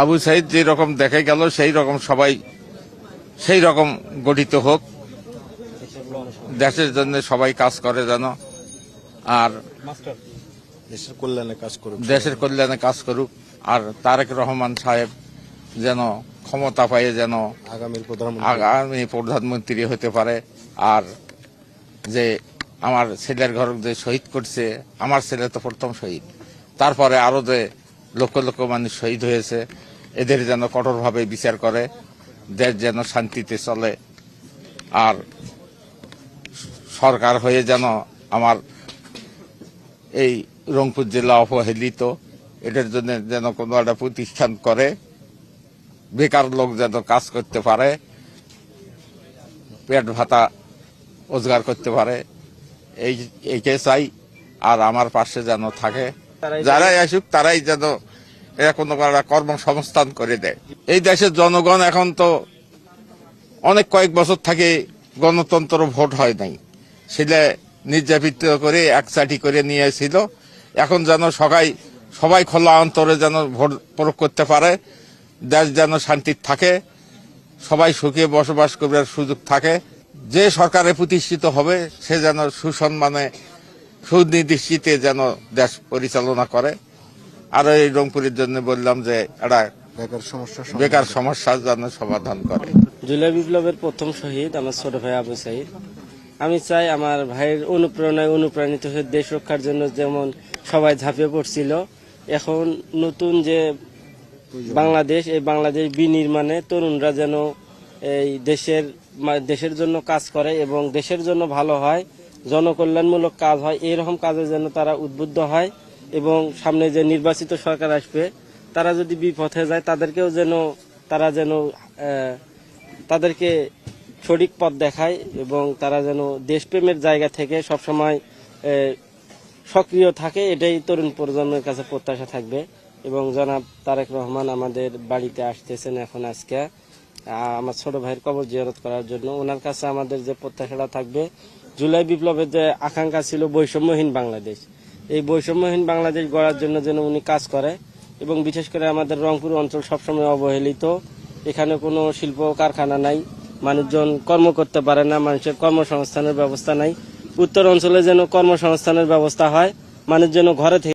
আবু সাইদ যে রকম দেখে গেল সেই রকম সবাই সেই রকম গঠিত হোক। দেশের জন্য সবাই কাজ করে যেন। আর দেশের কল্যাণে কাজ করুক দেশের কল্যাণে কাজ করুক। আর তারেক রহমান সাহেব যেন ক্ষমতা পাইয়ে যেন আগামী প্রধানমন্ত্রী হতে পারে। আর যে আমার ছেলের ঘর যে শহীদ করছে আমার ছেলে তো প্রথম শহীদ। তারপরে আরও যে লক্ষ লক্ষ মানুষ শহীদ হয়েছে। এদের যেন কঠোরভাবে বিচার করে দেশ যেন শান্তিতে চলে। আর সরকার হয়ে যেন আমার এই রংপুর জেলা অবহেলিত এটার জন্য যেন কোনো একটা প্রতিষ্ঠান করে বেকার লোক যেন কাজ করতে পারে পেট ভাতা রোজগার করতে পারে এই এইকে চাই আর আমার পাশে যেন থাকে। যারাই আসুক তারাই যেন একটা কর্মসংস্থান করে দেয়। এই দেশের জনগণ এখন তো অনেক কয়েক বছর থেকে গণতন্ত্র ভোট হয় নাই। সেটা নির্যাতিত করে একচাটি করে নিয়েছিল এখন যেন সবাই সবাই খোলা অন্তরে যেন ভোট প্রয়োগ করতে পারে। দেশ যেন শান্তির থাকে। সবাই সুখে বসবাস করার সুযোগ থাকে। যে সরকারে প্রতিষ্ঠিত হবে, সে যেন সুসম্মানে সুনির্দিষ্টিতে যেন দেশ পরিচালনা করে। আর এই রংপুরের জন্য বললাম যে এটা বেকার সমস্যা বেকার সমস্যার জন্য সমাধান করে। জুলাই বিপ্লবের প্রথম শহীদ আমার ছোট ভাই আবু সাইদ। আমি চাই আমার ভাইয়ের অনুপ্রেরণায় অনুপ্রাণিত হয়ে দেশ রক্ষার জন্য যেমন সবাই ঝাঁপিয়ে পড়ছিল এখন নতুন যে বাংলাদেশ এই বাংলাদেশ বিনির্মাণে তরুণরা যেন এই দেশের দেশের জন্য কাজ করে এবং দেশের জন্য ভালো হয় জনকল্যাণমূলক কাজ হয় এরকম কাজে যেন তারা উদ্বুদ্ধ হয়। এবং সামনে যে নির্বাচিত সরকার আসবে, তারা যদি বিপথে যায়, তাদেরকেও যেন, তারা যেন তাদেরকে সঠিক পথ দেখায় এবং তারা যেন দেশপ্রেমের জায়গা থেকে সবসময় সক্রিয় থাকে, এটাই তরুণ প্রজন্মের কাছে প্রত্যাশা থাকবে। এবং জনাব তারেক রহমান আমাদের বাড়িতে আসতেছেন এখন আজকে। আমার ছোট ভাইয়ের কবর জিয়ারত করার জন্য। ওনার কাছে আমাদের যে প্রত্যাশাটা থাকবে, জুলাই বিপ্লবের যে আকাঙ্ক্ষা ছিল বৈষম্যহীন বাংলাদেশ। এই বৈষম্যহীন বাংলাদেশ গড়ার জন্য যেন উনি কাজ করে। এবং বিশেষ করে আমাদের রংপুর অঞ্চল সবসময় অবহেলিত। এখানে কোনো শিল্প কারখানা নাই, মানুষজন কর্ম করতে পারে না, মানুষের কর্মসংস্থানের ব্যবস্থা নাই। উত্তর অঞ্চলে যেন কর্মসংস্থানের ব্যবস্থা হয়, মানুষ যেন ঘরে থেকে